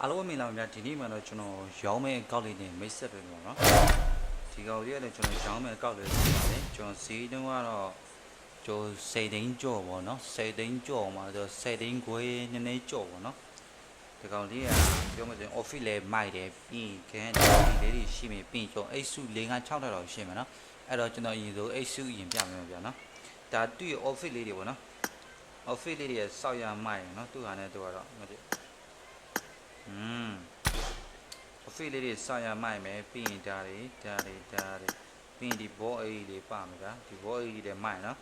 အားလုံးပဲမင်္ဂလာပါဗျာဒီနေ့မှတော့ကျွန်တော်ရောင်းမဲ့အကောက်လေးနဲ့မိတ်ဆက်ပေးမှာเนาะဒီကောင်လေးကလည်းကျွန်တော်ရောင်းမဲ့အကောက်လေးဖြစ်ပါတယ်ကျွန်တော်ဈေးတုန်းကတော့ကျွန်တော်10သိန်းကြော်ပေါ့เนาะ10သိန်းကြော်မှာဆို10သိန်းခွဲနည်းနည်းကြော်ပေါ့เนาะဒီကောင်လေးကပြောမှဆိုရင် office လေးမိုက်တယ်ပြီးရင်ခဲဒီလေးတွေရှိမယ်ပြီးရင်ကျွန်တော်အိတ်စု၄၅6ထောက်ရှိမယ်เนาะအဲ့တော့ကျွန်တော်အရင်ဆုံးအိတ်စုအရင်ပြမယ်ဗျာเนาะဒါသူ့ရဲ့ office လေးတွေပေါ့เนาะ office လေးတွေရဲ့စောက်ရမိုက်เนาะသူ့ဟာနဲ့သူကတော့မသိ อืมအဖေလေးတွေစာရမိုက်မယ်ပြီးရင်ဒါတွေဒါတွေဒါတွေပြီးရင်ဒီဘောအေးလေးပါမယ်ဗျာဒီဘောအေးလေးမိုက်နော်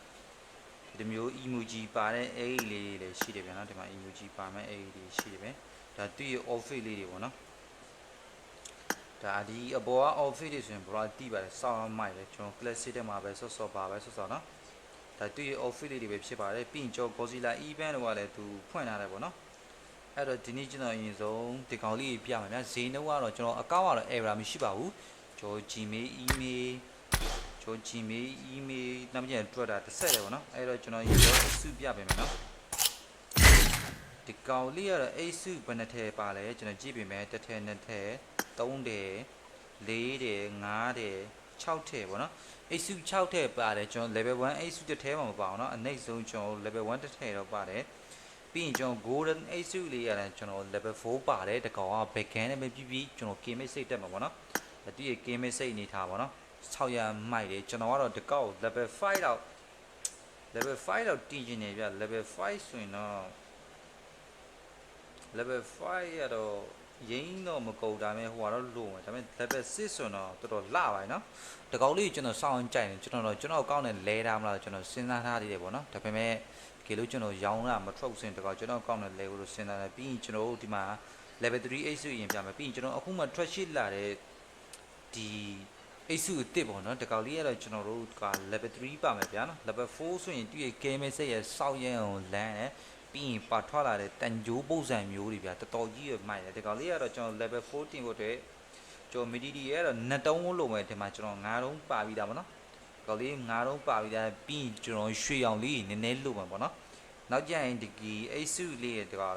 ဒီမျိုး emoji ပါတဲ့အေးလေးတွေရှိတယ်ဗျာနော်ဒီမှာ emoji ပါမယ်အေးလေးရှိတယ်ပဲဒါသူ့ရဲ့ office လေးတွေပေါ့နော်ဒါဒီအပေါ်က office တွေဆိုရင်ဘယ်တော့တိပါတယ်စောင်းမိုက်တယ်ကျွန်တော် classic တက်မှာပဲဆော့ဆော့ပါပဲဆော့ဆော့နော်ဒါသူ့ရဲ့ office လေးတွေပဲဖြစ်ပါတယ်ပြီးရင်ကျော် Godzilla event တော့လည်းသူဖွင့်ထားတယ်ပေါ့နော် အဲ့တော့ဒီနေ့ကျွန်တော်အရင်ဆုံးဒီကောင်လေးပြပါမယ်ဗျာဈေးနှုန်းကတော့ကျွန်တော်အကောင့်ကတော့ error မရှိပါဘူးကျွန်တော် Gmail email ကျွန်တော် Gmail email နံပါတ်ကျန်တွေ့တာတစ်ဆက်တယ်ပေါ့နော်အဲ့တော့ကျွန်တော်အရင်ဆုံးစုပြပေးမယ်နော်ဒီကောင်လေးကတော့အိတ်စုဘယ်နှထည့်ပါလဲကျွန်တော်ကြည့်ပေးမယ်တစ်ထည့်နှစ်ထည့်သုံးထည့်လေးထည့်ငါးထည့်6ထည့်ပေါ့နော်အိတ်စု6ထည့်ပါတယ်ကျွန်တော် level 1အိတ်စုတစ်ထည့်မှမပါအောင်နော်အနှိမ့်ဆုံးကျွန်တော် level 1တစ်ထည့်တော့ပါတယ် ပြီးရင်ကျွန်တော် golden ace လေးရတယ်ကျွန်တော် level 4ပါတယ်တကောင်က backhand နဲ့ပဲပြီးပြီးကျွန်တော် game စိတ်တက်မှာပေါ့နော်အတူရ game စိတ်အနေထားပါနော်6ရမိုက်တယ်ကျွန်တော်ကတော့တကောင် level 5တော့ level 5တော့တည်ကျင်နေပြ level 5ဆိုရင်တော့ level 5ရတော့ရင်းတော့မကုန်ဒါပေမဲ့ဟိုကတော့လို့မယ်ဒါပေမဲ့ level 6ဆိုတော့တော်တော်လှပါနော်တကောင်လေးကျွန်တော်စောင်းကြိုက်တယ်ကျွန်တော်တော့ကျွန်တော်ကောင်းတယ်လဲထားမလားကျွန်တော်စဉ်းစားထားသေးတယ်ပေါ့နော်ဒါပေမဲ့ ကဲလို့ကျွန်တော်ရောင်းတာမထုတ်စင်တကောက်ကျွန်တော်ကောက်နေ level လို့စဉ်းစားတယ်ပြီးရင်ကျွန်တော်တို့ဒီမှာ level 3 8စုရင်ပြမယ်ပြီးရင်ကျွန်တော်အခုမှ trash sheet လာတဲ့ဒီ8စုအစ်စ်ပေါ့နော်တကောက်လေးကတော့ကျွန်တော်တို့က level 3ပါမယ်ဗျာနော် level 4ဆိုရင်သူ့ရဲ့ game စိတ်ရဲ့စောက်ရဲအောင်လမ်းတယ်ပြီးရင်ပါထွက်လာတဲ့တန်ကြိုးပုံစံမျိုးတွေဗျာတော်တော်ကြီးရမိုက်တယ်တကောက်လေးကတော့ကျွန်တော် level 4တင်ဖို့အတွက်ကျွန်တော် midi ရဲ့တော့နှစ်တုံးလို့ပဲဒီမှာကျွန်တော်9တုံးပါပြီးတာပေါ့နော် ကောက်လေး9တုံးပါပြီးတာပြီးရင်ကျွန်တော်ရွှေရောင်လေးနည်းနည်းလို့မှာပေါ့နော်နောက်ကျရင်ဒီကီအိတ်စုလေးရတကတော့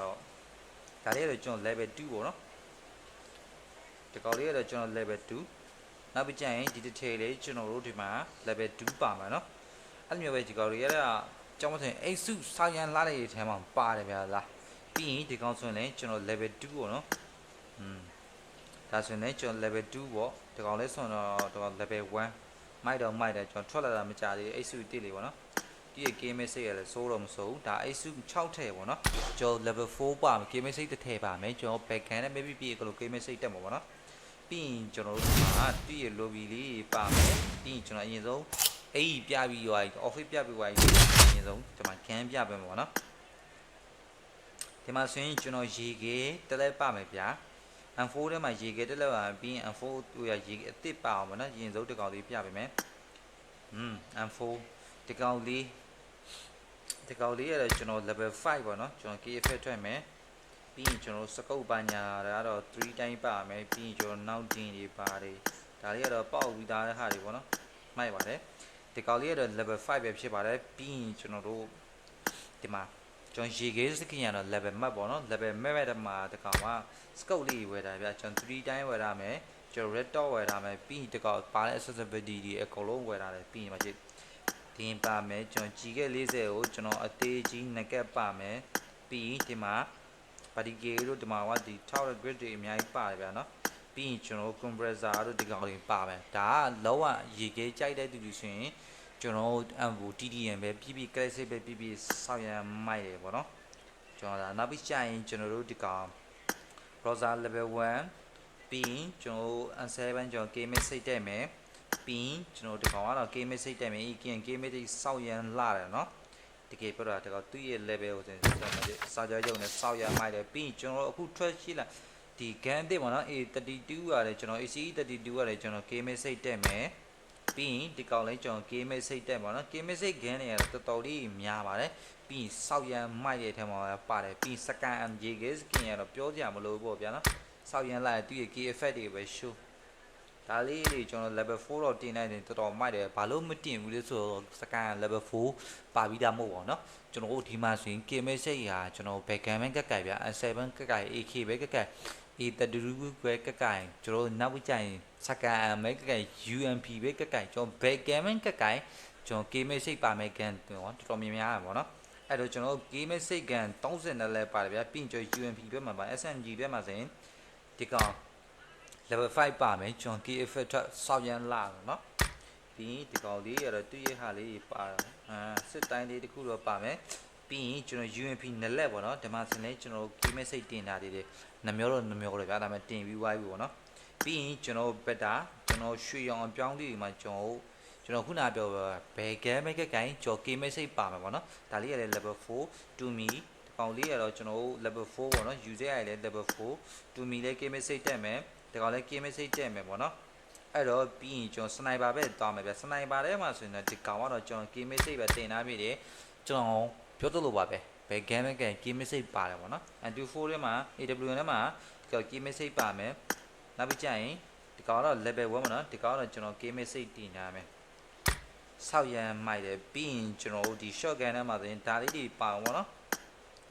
ဒါလေးကတော့ကျွန်တော် level 2ပေါ့နော်ဒီကောင်လေးကတော့ကျွန်တော် level 2နောက်ပြီးကျရင်ဒီ detail လေးကျွန်တော်တို့ဒီမှာ level 2ပါမှာနော်အဲ့လိုမျိုးပဲဒီကောင်လေးရတာကျောင်းမဆိုရင်အိတ်စုစာရန်လာတဲ့ထဲမှာပါတယ်ဗျာလားပြီးရင်ဒီကောင်ဆိုရင်လည်းကျွန်တော် level 2ပေါ့နော်อืมဒါဆိုရင်လည်းကျွန်တော် level 2ပေါ့ဒီကောင်လေးဆိုတော့တော့ level 1 မိုက်တော့မိုက်တယ်ကျွန်တော်ထွက်လာတာမကြသေးအိတ်စုတိလေးပေါ့နော်ဒီ game စိတ်ရလဲစိုးတော့မစိုးဒါ ASU 6ထည့်ပေါ့နော်ကျွန်တော် level 4ပါမယ် game စိတ်တစ်ထည့်ပါမယ်ကျွန်တော် backhand နဲ့ maybe ပြည့်ကလို့ game စိတ်တက်မှာပေါ့နော်ပြီးရင်ကျွန်တော်တို့ကဒီရဲ့ lobby လေးပါမယ်ပြီးရင်ကျွန်တော်အရင်ဆုံးအေးပြပြီးရွာ office ပြပြီးရွာအရင်ဆုံးဒီမှာ can ပြပေးမှာပေါ့နော်ဒီမှာဆိုရင်ကျွန်တော်ရေကေတက်လက်ပါမယ်ဗျာ M4 ထဲမှာရေကေတက်လက်ပါပြီးရင် M4 ဟိုရရေကေအစ်စ်ပါအောင်ပေါ့နော်ရင်ဆုံးတစ်ကောင်လေးပြပေးမယ်อืม M4 ဒီကောင်လေးဒီကောင်လေးရတော့ကျွန်တော် level 5ပေါ့နော်ကျွန်တော် KF ထွက်မယ်ပြီးရင်ကျွန်တော်စကုတ်ပညာဒါကတော့3တိုင်းပါမယ်ပြီးရင်ကျွန်တော်နောက်တင်တွေပါတယ်ဒါလေးကတော့ပေါက်ပြီးသားတဲ့ဟာတွေပေါ့နော်မိုက်ပါတယ်ဒီကောင်လေးရတော့ level 5ပဲဖြစ်ပါတယ်ပြီးရင်ကျွန်တော်တို့ဒီမှာ ကျွန်တော်ရေကေးစကင်ရတော့ level map ပေါ့နော် level map ရဲ့မှာဒီကောင်က scope လေးဝယ်တာဗျကျွန်တော်3တိုင်းဝယ်ရမယ်ကျွန်တော် red dot ဝယ်ရမယ်ပြီးရင်ဒီကောင်ပါတဲ့ accessibility တွေအကုန်လုံးဝယ်ရတယ်ပြီးရင်မကြည့်တင်ပါမယ်ကျွန်တော်ကြီးခဲ့40ကိုကျွန်တော်အသေးကြီးငကက်ပါမယ်ပြီးဒီမှာပါတီကေတို့ဒီမှာကဒီ6 grid တွေအများကြီးပါတယ်ဗျာနော်ပြီးရင်ကျွန်တော် compressor တို့ဒီကောင်တွေပါမယ်ဒါကလောကရေခဲကြိုက်တဲ့သူတွေဆိုရင် ကျွန်တော် MVO TDM ပဲပြီးပြီး classic ပဲပြီးပြီးဆောက်ရမ်းမိုက်တယ်ပေါ့နော်ကျွန်တော်ဒါနောက်ပြီးကြာရင်ကျွန်တော်တို့ဒီကောင် browser level 1ပြီးရင်ကျွန်တော် N7 ကျွန်တော် game စိတ်တက်မယ်ပြီးရင်ကျွန်တော်ဒီကောင်ကတော့ game စိတ်တက်မယ်ကင် game တွေစောက်ရမ်းလာတယ်နော်တကယ်ပြောတာဒီကောင်သူ့ရဲ့ level ကိုကျွန်တော်စာကြရုံနဲ့စောက်ရမ်းမိုက်တယ်ပြီးရင်ကျွန်တော်အခု trash ရှိလာဒီ gun တစ်ပေါ့နော် A32 ရတယ်ကျွန်တော် ACE 32 ရတယ်ကျွန်တော် game စိတ်တက်မယ် ပြီးရင်ဒီကောင်လေးကျွန်တော် game စိတ်တက်ပါနော် game စိတ် gun တွေကတော့တော်တော်လေးများပါတယ်ပြီးရင်စောက်ရမ်းမိုက်တဲ့အထက်မှာပါတယ်ပြီးစကန် MJ ကစကင်ရတော့ပြောကြမလို့ပေါ့ဗျာနော်စောက်ရမ်းလိုက်သူ့ရဲ့ key effect တွေပဲ show ဒါလေးတွေကျွန်တော် level 4တော့တင်လိုက်တယ်တော်တော်မိုက်တယ်ဘာလို့မတင်ဘူးလဲဆိုတော့စကန် level 4ပါပြီးသားမဟုတ်ပါဘူးเนาะကျွန်တော်တို့ဒီမှာဆိုရင် KMS စိတ်ဟာကျွန်တော် backgammon ကက်ကက်ဗျာ S7 ကက်ကက် AK ပဲကက်ကက် အေတတူတူကွဲကက်ကင်ကျွန်တော်နောက်ကြရင်စကန်မဲကက်ကင် UMP ပဲကက်ကင်ကျွန်တော်ဘယ်ကမ်မန်ကက်ကင်ကျွန်တော် game စိတ်ပါမယ်ကန်တော်တော်များများပါနော်အဲ့တော့ကျွန်တော် game စိတ်ကန်30လဲပါတယ်ဗျာပြီးရင်ကျွန်တော် UMP ဘက်မှာပါ SMG ဘက်မှာဆိုရင်ဒီကောင် level 5ပါမယ်ကျွန်တော် KF ထွက်စောက်ရန်လာတော့နော်ပြီးရင်ဒီကောင်လေးရတော့သူ့ရဲ့ဟာလေးပါအာစစ်တိုင်းလေးတခုတော့ပါမယ် ပြီးရင်ကျွန်တော် UMP နှစ်လက်ပေါ့နော်ဒီမှာဆိုရင်ကျွန်တော် game စိတ်တင်တာတွေတွေနှမျောတော့နှမျောတော့ဗျာဒါပေမဲ့တင်ပြီးွားပြီပေါ့နော်ပြီးရင်ကျွန်တော်ဘက်တာကျွန်တော်ရွှေရောင်အပြောင်းလေးဒီမှာကျွန်တော်ကျွန်တော်ခုနပြောဘယ် game ကကိုင်းကြော် game စိတ်ပါမယ်ပေါ့နော်ဒါလေးရလည်း level 4 to me ဒီကောင်လေးရတော့ကျွန်တော် level 4ပေါ့နော် user ရလည်း level 4 to me လည်း game စိတ်တက်မယ်ဒီကောင်လည်း game စိတ်တက်မယ်ပေါ့နော်အဲ့တော့ပြီးရင်ကျွန်တော်စနိုက်ပါပဲတောင်းမယ်ဗျစနိုက်ပါထဲမှာဆိုရင်တော့ဒီကောင်ကတော့ကျွန်တော် game စိတ်ပဲတင်ထားပြီတယ်ကျွန်တော် ပြောသလိုပါပဲဘယ် game က game စိတ်ပါတယ်ပေါ့နော် and4 ထဲမှာ AWN ထဲမှာကျွန်တော် game စိတ်ပါမယ်နောက်ပြီးကြရင်ဒီကောင်ကတော့ level 1ပေါ့နော်ဒီကောင်ကတော့ကျွန်တော် game စိတ်တင်ထားမယ်ဆောက်ရန်မိုက်တယ်ပြီးရင်ကျွန်တော်တို့ဒီ shotgun ထဲမှာဆိုရင်ဒါလေးတွေပါအောင်ပေါ့နော်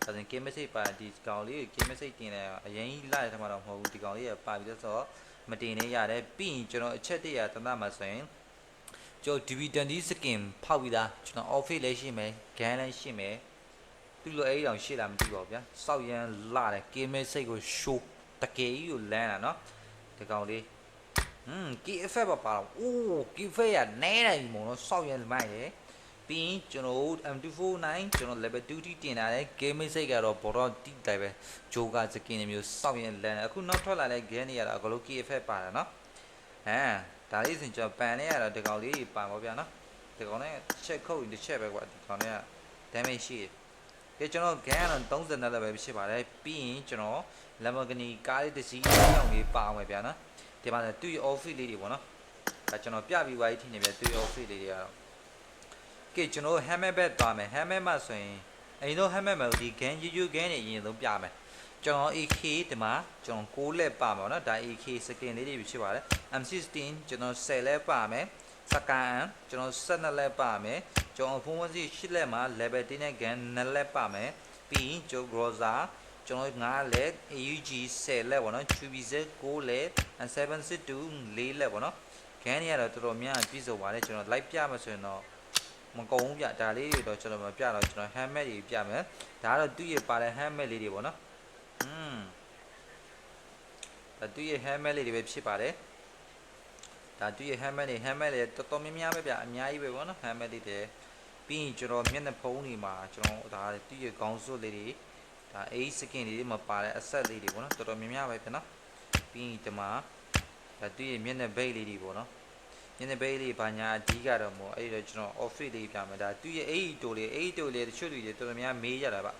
ဒါဆိုရင် game message ပါဒီကောင်လေး game message တင်တယ်အရင်ကြီးလာတဲ့ထက်မှတော့မဟုတ်ဘူးဒီကောင်လေးကပါပြီးတော့ဆိုတော့မတင်နေရတယ်ပြီးရင်ကျွန်တော်အချက်တရတမ်းမှာဆိုရင် ကျွန်တော် DB20 skin ဖောက်ပြီးသားကျွန်တော် office လည်းရှိမယ် gun လည်းရှိမယ်သူ့လိုအဲ့ဒီအောင်ရှိလာမသိပါဘူးဗျာစောက်ရန်လာတယ် game message ကို show တကယ်ကြီးကိုလမ်းတာနော်ဒီကောင်လေးอืม key effect ပါပါတော့အိုး key effect ရနဲတယ်မို့နော်စောက်ရန်မိုက်တယ်ပြီးရင်ကျွန်တော်တို့ M249 ကျွန်တော် level 2ထိတင်လာတယ် game message ကတော့ဘောတော့တိတိုင်းပဲဂျိုကာစကင်တွေမျိုးစောက်ရန်လမ်းတယ်အခုနောက်ထွက်လာတဲ့ game တွေကတော့အကလို့ key effect ပါတယ်နော်ဟမ် ဒါလေးစင်ကျွန်တော်ပန်နေရတော့ဒီကောင်လေးပါပါဗျာနော်ဒီကောင်နဲ့ချက်ခုတ်ရင်တစ်ချက်ပဲကွာဒီကောင်နဲ့ damage ရှိတယ်ကဲကျွန်တော် gain ကတော့30နဲ့လည်းပဲဖြစ်ပါတယ်ပြီးရင်ကျွန်တော် Lamborghini ကားလေးတစ်စီးကြောင်လေးပါအောင်ပဲဗျာနော်ဒီမှာသူ့ရဲ့ office လေးတွေပေါ့နော်ဒါကျွန်တော်ပြပြီးွားကြီးထင်နေပြီသူ့ရဲ့ office လေးတွေကတော့ကဲကျွန်တော် hammer bed သွားမယ် hammer မှာဆိုရင်အရင်တော့ hammer မှာဒီ gain ယူယူ gain တွေအရင်ဆုံးပြမယ် ကျွန်တော် AK ဒီမှာကျွန်တော်6လက်ပါမှာနော်ဒါ AK skin လေးတွေဖြစ်ပါတယ် M16 ကျွန်တော်10လက်ပါမယ်စကန်ကျွန်တော်12လက်ပါမယ်ကျွန်တော်ဖုန်းဝစီ8လက်မှာ level 10နဲ့ gun 2လက်ပါမယ်ပြီးရင်ကျွန်တော် groza ကျွန်တော်9လက် AUG 10လက်ပေါ့နော် QBZ 9လက် 762 4လက်ပေါ့နော် gun တွေကတော့တော်တော်များပြည့်စုံပါတယ်ကျွန်တော် live ပြမှာဆိုရင်တော့မကုန်ဘူးပြဒါလေးတွေတော့ကျွန်တော်မပြတော့ကျွန်တော် helmet တွေပြမယ်ဒါကတော့သူ့ရဲ့ပါတဲ့ helmet လေးတွေပေါ့နော် อืมဒါသူ့ရဲ့ helmet လေးတွေပဲဖြစ်ပါတယ်ဒါသူ့ရဲ့ helmet တွေ helmet တွေတော်တော်များများပဲဗျအများကြီးပဲပေါ့နော် helmet တွေတဲ့ပြီးရင်ကျွန်တော်မျက်နှာဖုံးတွေမှာကျွန်တော်ဒါသူ့ရဲ့ခေါင်းစွပ်လေးတွေဒါ A skin တွေမပါတဲ့အဆက်လေးတွေပေါ့နော်တော်တော်များများပဲဗျနော်ပြီးရင်ဒီမှာဒါသူ့ရဲ့မျက်နှာဘိတ်လေးတွေပေါ့နော်မျက်နှာဘိတ်လေးဘာညာအဓိကတော့မို့အဲ့တော့ကျွန်တော် office လေးပြမယ်ဒါသူ့ရဲ့ AE တိုလေး AE တိုလေးတချို့လူတွေတော်တော်များမေးကြတာဗျ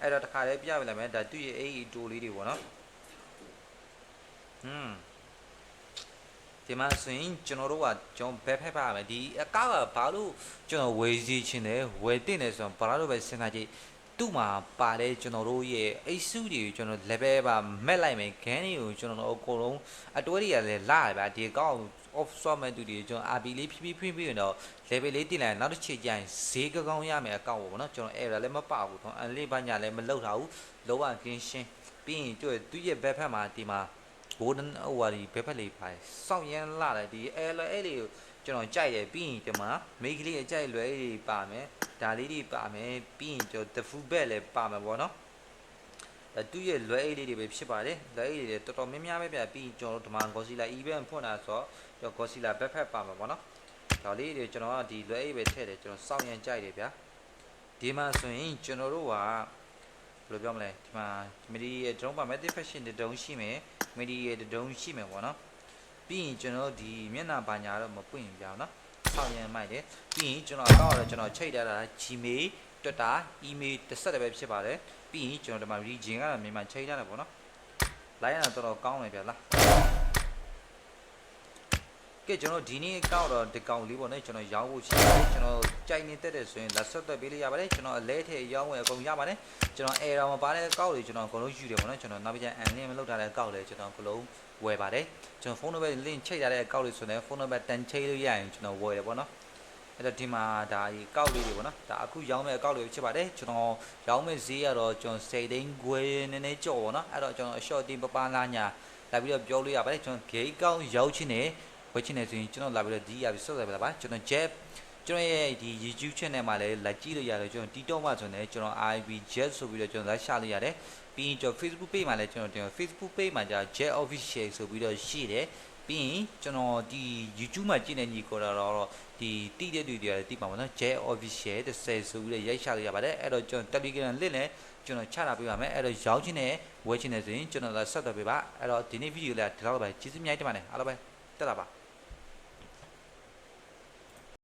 အဲ့တော့တခါလေးပြပြလိုက်မယ်ဒါသူ့ရဲ့ AE တိုလေးတွေပေါ့နော်อืมဒီမှာဆိုရင်ကျွန်တော်တို့ကကျွန်တော်ဘက်ဖက်ပါမယ်ဒီအကောက်ကဘာလို့ကျွန်တော်ဝယ်စီချင်တယ်ဝယ်တင်တယ်ဆိုတော့ဘာလို့ပဲစဉ်းစားကြည့်သူ့မှာပါတဲ့ကျွန်တော်တို့ရဲ့အိတ်စုတွေကိုကျွန်တော် level ပါမက်လိုက်မယ်ခန်းတွေကိုကျွန်တော်တို့အကုန်လုံးအတွဲတွေကလည်းလာရပါဒီအကောက် off swap မဲ့သူတွေကျွန်တော် RB လေးဖြည်းဖြည်းဖြည်းဖြည်းရင်တော့ level လေးတင်လိုက်နောက်တစ်ချိန်ကျရင်ဈေးကောင်းရမယ်အကောက်ပေါ့နော်ကျွန်တော် error လည်းမပါဘူးတော့ unlimited ဘာညာလည်းမလောက်တာဘူးလောကကင်းရှင်းပြီးရင်ကျွတ်သူ့ရဲ့ back ဖက်မှာဒီမှာ golden ဟိုဟာဒီဘက်ဖက်လေးပါတယ်စောင့်ရမ်းလာတယ်ဒီ error အဲ့လေးကိုကျွန်တော်ကြိုက်တယ်ပြီးရင်ဒီမှာ make လေးအကြိုက်လွယ်လေးပါမယ်ဒါလေးတွေပါမယ်ပြီးရင်ကျွန်တော် the full back လည်းပါမယ်ပေါ့နော်အဲ သူ့ရဲ့လွယ်အိတ်လေးတွေပဲဖြစ်ပါတယ်လွယ်အိတ်တွေတော်တော်များများပဲပြပြီးကျွန်တော်တို့ဒီမှာ Godzilla event ဖွင့်တာဆိုတော့ Godzilla backpack ပါမှာပေါ့နော်ဒါလေးတွေကျွန်တော်ကဒီလွယ်အိတ်ပဲထည့်တယ်ကျွန်တော်စောင့်ရန်ကြိုက်တယ်ဗျာဒီမှာဆိုရင်ကျွန်တော်တို့ကဘယ်လိုပြောမလဲဒီမှာမီဒီရဲ့ဒရုန်းပါ method fashion ဒရုန်းရှိမယ်မီဒီရဲ့ဒရုန်းရှိမယ်ပေါ့နော်ပြီးရင်ကျွန်တော်ဒီမျက်နှာပါညာတော့မပွင့်ပြအောင်နော်စောင့်ရန်မိုက်တယ်ပြီးရင်ကျွန်တော်အကောက်တော့ကျွန်တော်ချိတ်ထားတာ Gmail Twitter email တစ်ဆက်တည်းပဲဖြစ်ပါတယ်ပြီးရင်ကျွန်တော်ဒီမှာ region ကတော့မြန်မာချိတ်ထားတယ်ပေါ့နော်လိုက်ရတာတော်တော်ကောင်းတယ်ဗျာလားကဲကျွန်တော်ဒီနေ့ကောက်တော့ဒီကောင်လေးပေါ့နော်ကျွန်တော်ရောင်းဖို့ရှိတယ်ကျွန်တော်ကြိုက်နေတက်တယ်ဆိုရင်လက်ဆက်သက်ပေးလို့ရပါတယ်ကျွန်တော်အလဲထဲရောင်းဝယ်အကုန်ရပါတယ်ကျွန်တော် error မပါတဲ့ကောက်တွေကျွန်တော်အကုန်လုံးယူတယ်ပေါ့နော်ကျွန်တော်နောက်ပြန် unlink မလုပ်ထားတဲ့ကောက်တွေကျွန်တော်အကုန်လုံးဝယ်ပါတယ်ကျွန်တော်ဖုန်းနံပါတ် link ချိတ်ထားတဲ့ကောက်တွေဆိုရင်ဖုန်းနံပါတ်တန်ချိတ်လို့ရရင်ကျွန်တော်ဝယ်တယ်ပေါ့နော် အဲ့တော့ဒီမှာဒါဒီကောက်လေးတွေပေါ့နော်ဒါအခုရောင်းမဲ့အကောက်လေးဖြစ်ပါတယ်ကျွန်တော်ရောင်းမဲ့ဈေးကတော့ကျွန်တော်စိတ်သိန်းခွဲနည်းနည်းကြော့ပေါ့နော်အဲ့တော့ကျွန်တော်အ short တင်ပပလာညာလာပြီးတော့ပြောလို့ရပါတယ်ကျွန်တော် gate ကောက်ရောက်ချင်းနေဝယ်ချင်းနေဆိုရင်ကျွန်တော်လာပြီးတော့ဒီရပြီးစောက်ဆက်ပါပါကျွန်တော် jet ကျွန်တော်ရဲ့ဒီ YouTube channel မှာလည်းလာကြည့်လို့ရတယ်ကျွန်တော် TikTok မှာဆိုရင်ကျွန်တော် IB jet ဆိုပြီးတော့ကျွန်တော်လာရှာလို့ရတယ်ပြီးရင်ကျွန်တော် Facebook page မှာလည်းကျွန်တော်တင် Facebook page မှာじゃ jet official ဆိုပြီးတော့ရှိတယ် ပြီးရင်ကျွန်တော်ဒီ YouTube မှာကြည့်နေညီကိုတော့ဒီတိတဲ့တွေတွေတိပါမှာနော် jet official တဲ့ဆယ်ဆိုပြီးတော့ရိုက်ရှာလို့ရပါတယ်အဲ့တော့ကျွန်တော် Telegram link လည်းကျွန်တော်ချတာပေးပါမယ်အဲ့တော့ရောင်းချင်းနဲ့ဝယ်ချင်းနဲ့ဆိုရင်ကျွန်တော်လာဆက်သွယ်ပေးပါအဲ့တော့ဒီနေ့ဗီဒီယိုလေးဒီလောက်ပဲကျေးဇူးအများကြီးတင်ပါတယ်အားလုံးပဲတက်လာပါ